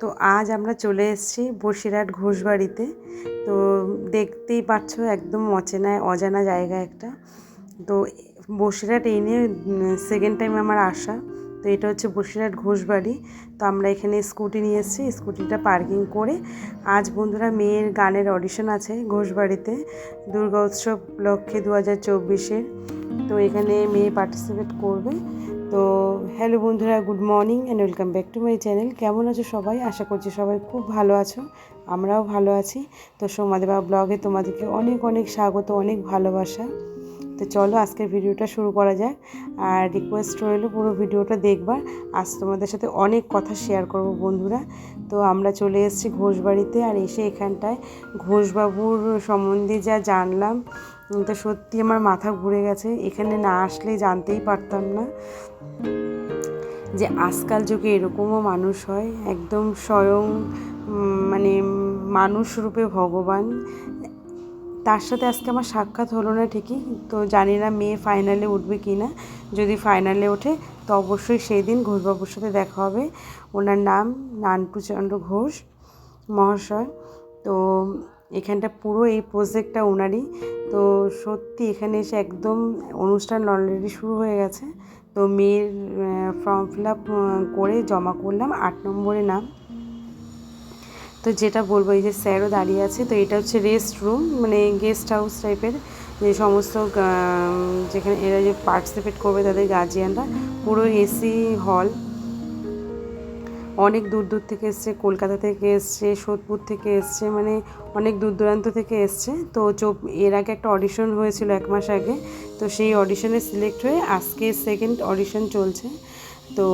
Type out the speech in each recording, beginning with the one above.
তো আজ আমরা চলে এসেছি বসিরহাট ঘোষবাড়িতে। তো দেখতেই পাচ্ছ একদম অচেনায়, অজানা জায়গা একটা। তো বসিরহাট এই নিয়ে সেকেন্ড টাইম আমার আসা। তো এটা হচ্ছে বসিরহাট ঘোষবাড়ি। তো আমরা এখানে স্কুটি নিয়ে এসেছি, স্কুটিটা পার্কিং করে। আজ বন্ধুরা মেয়ের গানের অডিশন আছে ঘোষবাড়িতে, দুর্গা উৎসব লক্ষ্যে দু হাজার চব্বিশের। তো এখানে মেয়ে পার্টিসিপেট করবে। তো হ্যালো বন্ধুরা, good morning and welcome back to my channel কেমন আছো সবাই? আশা করছি সবাই খুব ভালো আছো, আমরাও ভালো আছি। তো সোমাদেবা ব্লগে তোমাদেরকে অনেক অনেক স্বাগত, অনেক ভালোবাসা। তো চলো আজকের ভিডিওটা শুরু করা যাক। আর রিকোয়েস্ট রইল পুরো ভিডিওটা দেখবার। আজ তোমাদের সাথে অনেক কথা শেয়ার করব বন্ধুরা। তো আমরা চলে এসেছি ঘোষবাড়িতে আর এসে এখানটায় ঘোষবাবুর সম্বন্ধে যা জানলাম তো সত্যি আমার মাথা ঘুরে গেছে। এখানে না আসলে জানতেই পারতাম না যে আজকাল যুগে এরকমও মানুষ হয়। একদম স্বয়ং মানে মানুষ রূপে ভগবান। তার সাথে আজকে আমার সাক্ষাৎ হলো না ঠিকই। তো জানি না মেয়ে ফাইনালে উঠবে কি না যদি ফাইনালে ওঠে, তো অবশ্যই সেই দিন ঘোষবাবুর সাথে দেখা হবে। ওনার নাম নান্টুচন্দ্র ঘোষ মহাশয়। তো এখানটা পুরো এই প্রজেক্টটা ওনারই। তো সত্যি এখানে এসে একদম অনুষ্ঠান অলরেডি শুরু হয়ে গেছে। তো মেয়ের ফর্ম ফিল আপ করে জমা করলাম আট নম্বরে নাম। তো যেটা বলব, এই যে স্যারও দাঁড়িয়ে আছে, তো এটা হচ্ছে রেস্ট রুম মানে গেস্ট হাউস টাইপের যে সমস্ত যেখানে এরা যে পার্টিসিপেট করবে তাদের গার্জিয়ানরা পুরো এসি হল অনেক দূর দূর থেকে এসছে, কলকাতা থেকে এসছে, সোদপুর থেকে এসছে মানে অনেক দূর দূরান্ত থেকে এসছে। তো এর আগে একটা অডিশন হয়েছিল এক মাস আগে। তো সেই অডিশনে সিলেক্ট হয়ে আজকে সেকেন্ড অডিশন চলছে। তো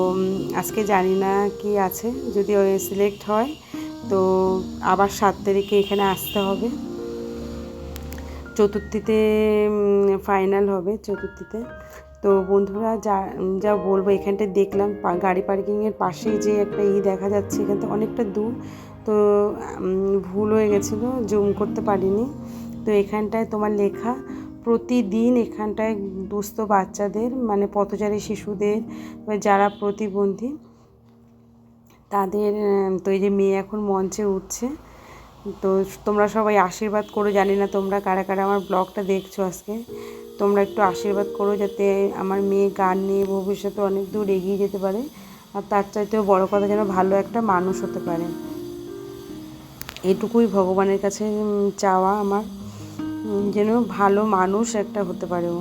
আজকে জানি না কি আছে, যদি সিলেক্ট হয়, তো আবার সাত তারিখে এখানে আসতে হবে। চতুর্থীতে ফাইনাল হবে চতুর্থীতে। তো বন্ধুরা, যা যা বলব, এখানটায় দেখলাম গাড়ি পার্কিংয়ের পাশেই যে একটা ই দেখা যাচ্ছে, এখান থেকে অনেকটা দূর। তো ভুল হয়ে গেছিল জুম করতে পারিনি। তো এখানটায় তোমার লেখা, প্রতিদিন এখানটায় দুস্থ বাচ্চাদের মানে পথচারী শিশুদের যারা প্রতিবন্ধী, তাদের তো এই যে মেয়ে এখন মঞ্চে উঠছে তো তোমরা সবাই আশীর্বাদ করো, জানি না তোমরা কারা কারা আমার ব্লগটা দেখছ আজকে। তোমরা একটু আশীর্বাদ করো যাতে আমার মেয়ে গান নিয়ে ভবিষ্যতে অনেক দূর এগিয়ে যেতে পারে। আর তার চাইতেও বড় কথা যেন ভালো একটা মানুষ হতে পারে। এটুকুই ভগবানের কাছে চাওয়া আমার যেন ভালো মানুষ একটা হতে পারে ও।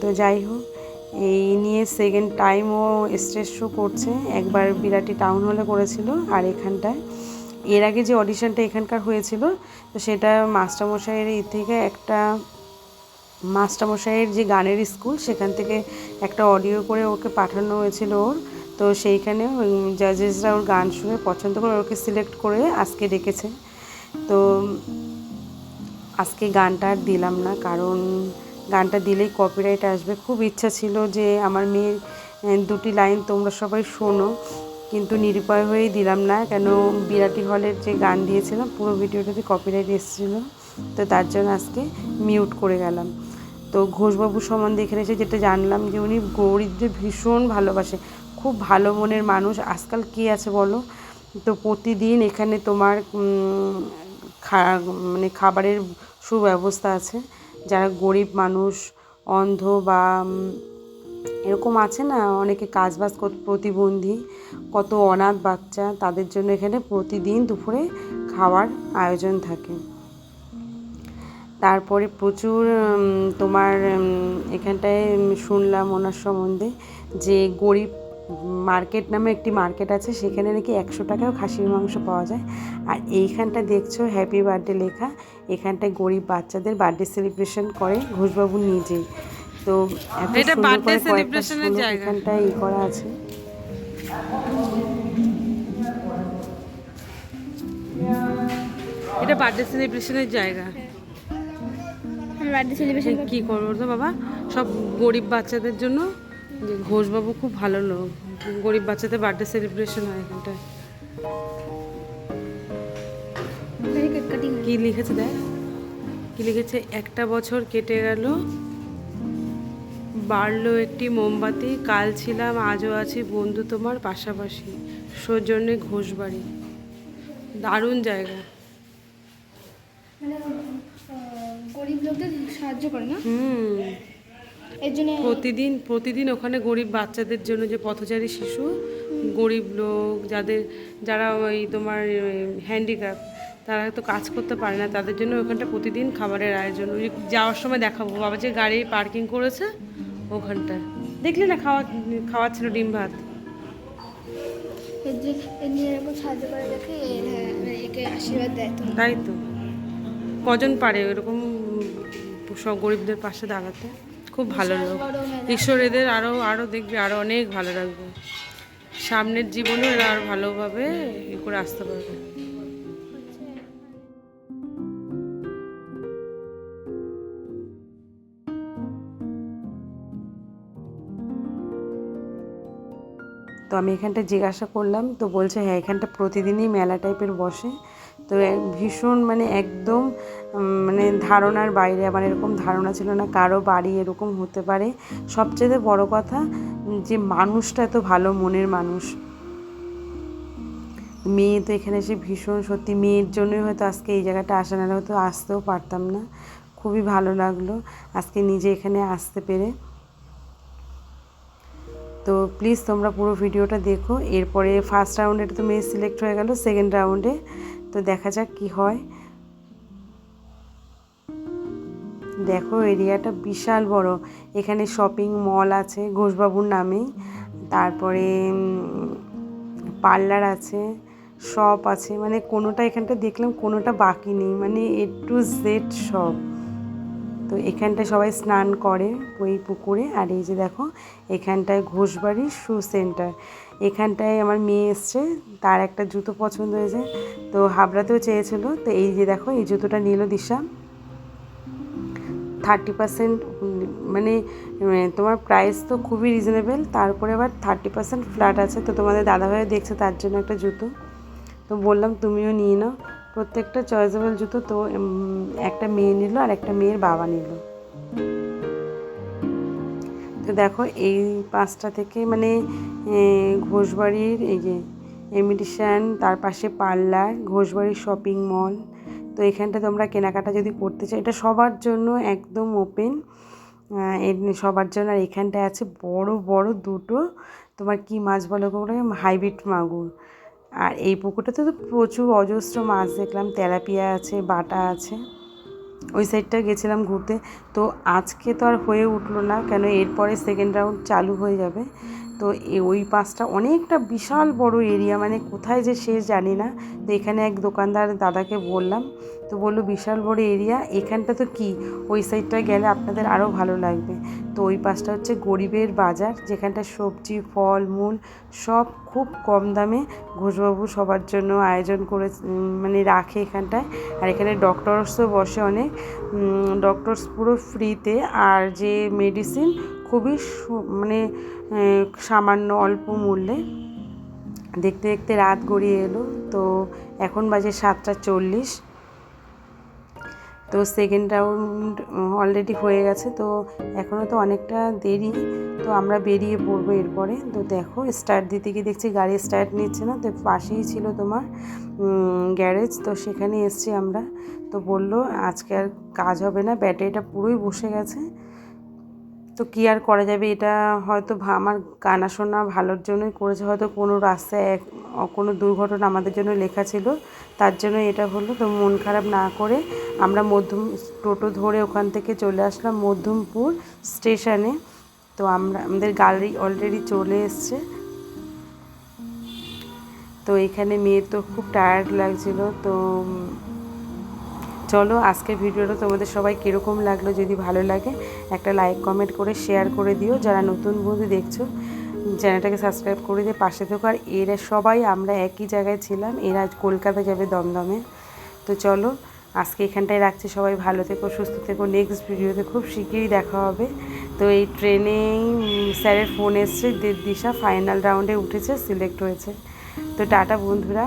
তো যাই হোক, এই নিয়ে সেকেন্ড টাইম ও স্টেজ শো করছে। একবার বিরাটি টাউন হলে করেছিল আর এখানটায়। এর আগে যে অডিশনটা এখানকার হয়েছিল, তো সেটা মাস্টারমশাইয়ের ই থেকে একটা মাস্টারমশাইয়ের যে গানের স্কুল, সেখান থেকে একটা অডিও করে ওকে পাঠানো হয়েছিল ওর। তো সেইখানে জাজেসরা ওর গান শুনে পছন্দ করে ওকে সিলেক্ট করে আজকে ডেকেছে। তো আজকে গানটা আর দিলাম না, কারণ গানটা দিলেই কপিরাইট আসবে। খুব ইচ্ছা ছিল যে আমার মেয়ের দুটি লাইন তোমরা সবাই শোনো। কিন্তু নিরুপায় হয়েই দিলাম না, কেন বিরাটি হলের যে গান দিয়েছিলাম, পুরো ভিডিওটাতে কপিরাইট এসেছিল। তো তার জন্য আজকে মিউট করে গেলাম। তো ঘোষবাবু সম্বন্ধে এখানে এসে যেটা জানলাম যে উনি গরিবদের ভীষণ ভালোবাসে, খুব ভালো মনের মানুষ। আজকাল কী আছে বলো? তো প্রতিদিন এখানে তোমার মানে খাবারের সুব্যবস্থা আছে। যারা গরিব মানুষ, অন্ধ বা এরকম আছে না, অনেকে কাজবাজ প্রতিবন্ধী, কত অনাথ বাচ্চা, তাদের জন্য এখানে প্রতিদিন দুপুরে খাওয়ার আয়োজন থাকে। তারপরে প্রচুর তোমার এখানটায় শুনলাম ওনার সম্বন্ধে যে গরিব মার্কেট নামে একটি মার্কেট আছে, সেখানে নাকি একশো টাকাও খাসির মাংস পাওয়া যায়। আর এইখানটা দেখছ, হ্যাপি বার্থডে লেখা, এখানটায় গরিব বাচ্চাদের বার্থডে সেলিব্রেশন করে ঘোষবাবু নিজেই। তো এটা এর শ্লোক জায়গা। এখানটায় ই করা আছে। এটা বার্থডে সেলিব্রেশনের জায়গা। বার্থডে সেলিব্রেশন কি করব তো বাবা? সব গরিব বাচ্চাদের জন্য যে ঘোষবাবু খুব ভালো লোক। গরিব বাচ্চাদের বার্থডে সেলিব্রেশন হয় এখানটায়। কি লিখেছে দেখ? কি লিখেছে? একটা বছর কেটে গেল বাড়লো একটি মোমবাতি। কাল ছিলাম আজও আছি বন্ধু তোমার পাশাপাশি। সৌজন্যে ঘোষবাড়ি। দারুণ জায়গা। মানে গরিব লোকদের সাহায্য করে না? হুম। এর জন্য প্রতিদিন প্রতিদিন ওখানে গরিব বাচ্চাদের জন্য যে পথচারী শিশু গরিব লোক যাদের যারা ওই তোমার হ্যান্ডিক্রাফট তারা তো কাজ করতে পারে না তাদের জন্য ওখানটা প্রতিদিন খাবারের আয়োজন। ওই যাওয়ার সময় দেখাবো। বাবা যে গাড়ি পার্কিং করেছে ওখানটায় দেখলি না খাওয়া খাওয়াচ্ছিল ডিম ভাত? হ্যাঁ, তাই তো। কজন পারে ওরকম সব গরিবদের পাশে দাঁড়াতে? খুব ভালো লোক। ঈশ্বর এদের আরও আরও দেখবে আরও অনেক ভালো রাখবে সামনের জীবনে এরা আরও ভালোভাবে ই করে আসতে পারবে। তো আমি এখানটা জিজ্ঞাসা করলাম, তো বলছে হ্যাঁ এখানটা প্রতিদিনই মেলা টাইপের বসে। তো ভীষণ মানে একদম মানে ধারণার বাইরে, আমার এরকম ধারণা ছিল না কারও বাড়ি এরকম হতে পারে। সবচেয়ে বড় কথা, যে মানুষটা এত ভালো মনের মানুষ। মেয়ে তো এখানে এসে ভীষণ সত্যি, মেয়ের জন্যই হয়তো আজকে এই জায়গাটা আসা না হয়তো আসতেও পারতাম না। খুবই ভালো লাগল, আজকে নিজে এখানে আসতে পেরে। তো প্লিজ তোমরা পুরো ভিডিওটা দেখো। এরপরে ফার্স্ট রাউন্ডে তো মেয়ে সিলেক্ট হয়ে গেল সেকেন্ড রাউন্ডে তো দেখা যাক কি হয়। দেখো এরিয়াটা বিশাল বড়। এখানে শপিং মল আছে, ঘোষবাবুর নামেই তারপরে পার্লার আছে শপ আছে। মানে কোনোটা এখানটা দেখলাম, কোনোটা বাকি নেই। মানে এ টু জেড সব তো এখানটায় সবাই স্নান করে ওই পুকুরে। আর এই যে দেখো, এখানটায় ঘোষবাড়ি শু সেন্টার। এখানটায় আমার মেয়ে এসছে, তার একটা জুতো পছন্দ হয়েছে। তো হাবড়াতেও চেয়েছিল, তো এই যে দেখো, এই জুতোটা নিল দিশা। থার্টি পার্সেন্ট মানে তোমার প্রাইস তো খুবই রিজনেবল তারপরে আবার থার্টি পার্সেন্ট ফ্ল্যাট আছে। তো তোমাদের দাদাভাইও দেখছে তার জন্য একটা জুতো। তো বললাম, তুমিও নিয়ে নাও। প্রত্যেকটা চয়েসেবল জুতো তো একটা মেয়ে নিল আর একটা মেয়ের বাবা নিল। তো দেখো এই পাঁচটা থেকে মানে ঘোষবাড়ির এই যে এমিটিশান তার পাশে পার্লার, ঘোষবাড়ির শপিং মল তো এখানটা তোমরা কেনাকাটা যদি করতে চাও, এটা সবার জন্য একদম ওপেন সবার জন্য। আর এখানটায় আছে বড় বড় দুটো তোমার কি মাছ বলো হাইব্রিড মাগুর। আর এই পুকুরটাতে তো প্রচুর অজস্র মাছ দেখলাম, তেলাপিয়া আছে, বাটা আছে। ওই সাইডটা গেছিলাম ঘুরতে। তো আজকে তো আর হয়ে উঠল না, কেন এরপরে সেকেন্ড রাউন্ড চালু হয়ে যাবে। তো ওই পাঁচটা অনেকটা বিশাল বড় এরিয়া মানে কোথায় যে শেষ জানি না। তো এখানে এক দোকানদার দাদাকে বললাম তো বলল, বিশাল বড় এরিয়া এখানটা তো কি? ওই সাইডটা গেলে আপনাদের আরও ভালো লাগবে। তো ওই পাশটা হচ্ছে গরিবের বাজার, যেখানটা সবজি, ফল, মূল সব খুব কম দামে ঘোষবাবু সবার জন্য আয়োজন করে মানে রাখে এখানটায়। আর এখানে ডক্টরসও বসে অনেক। ডক্টরস পুরো ফ্রিতে আর যে মেডিসিন খুবই মানে সামান্য অল্প মূল্যে। দেখতে দেখতে রাত গড়িয়ে এলো। তো এখন বাজে সাতটা চল্লিশ। তো সেকেন্ড রাউন্ড অলরেডি হয়ে গেছে, তো এখনও তো অনেকটা দেরি। তো আমরা বেরিয়ে পড়ব এরপরে। তো দেখো স্টার্ট দিতে গিয়ে দেখছি গাড়ি স্টার্ট নিচ্ছে না, তো পাশেই ছিল তোমার গ্যারেজ তো সেখানে এসছি আমরা। তো বলল, আজকে আর কাজ হবে না, ব্যাটারিটা পুরোই বসে গেছে। তো কী আর করা যাবে? এটা হয়তো আমার কানা শোনা ভালোর জন্যই করেছে। হয়তো কোনো রাস্তায় কোনো দুর্ঘটনা আমাদের জন্য লেখা ছিল। তার জন্য এটা হলো, তো মন খারাপ না করে আমরা মধ্যম টোটো ধরে ওখান থেকে চলে আসলাম মধ্যমপুর স্টেশনে। তো আমরা, আমাদের গাড়ি অলরেডি চলে এসছে। তো এখানে মেয়ের তো খুব টায়ার্ড লাগছিল। তো চলো আজকের ভিডিওটা তোমাদের সবাই কীরকম লাগল যদি ভালো লাগে একটা লাইক কমেন্ট করে শেয়ার করে দিও। যারা নতুন বন্ধু দেখছ চ্যানেলটাকে সাবস্ক্রাইব করে দিয়ে পাশে থেকো। আর এরা সবাই আমরা একই জায়গায় ছিলাম, এরা আজ কলকাতা যাবে দমদমে। তো চলো, আজকে এখানটায় রাখছি। সবাই ভালো থেকো, সুস্থ থেকো। নেক্সট ভিডিওতে খুব শিগগিরই দেখা হবে। তো এই ট্রেনেই স্যারের ফোন এসছে। দিশা ফাইনাল রাউন্ডে উঠেছে সিলেক্ট হয়েছে। তো টাটা বন্ধুরা।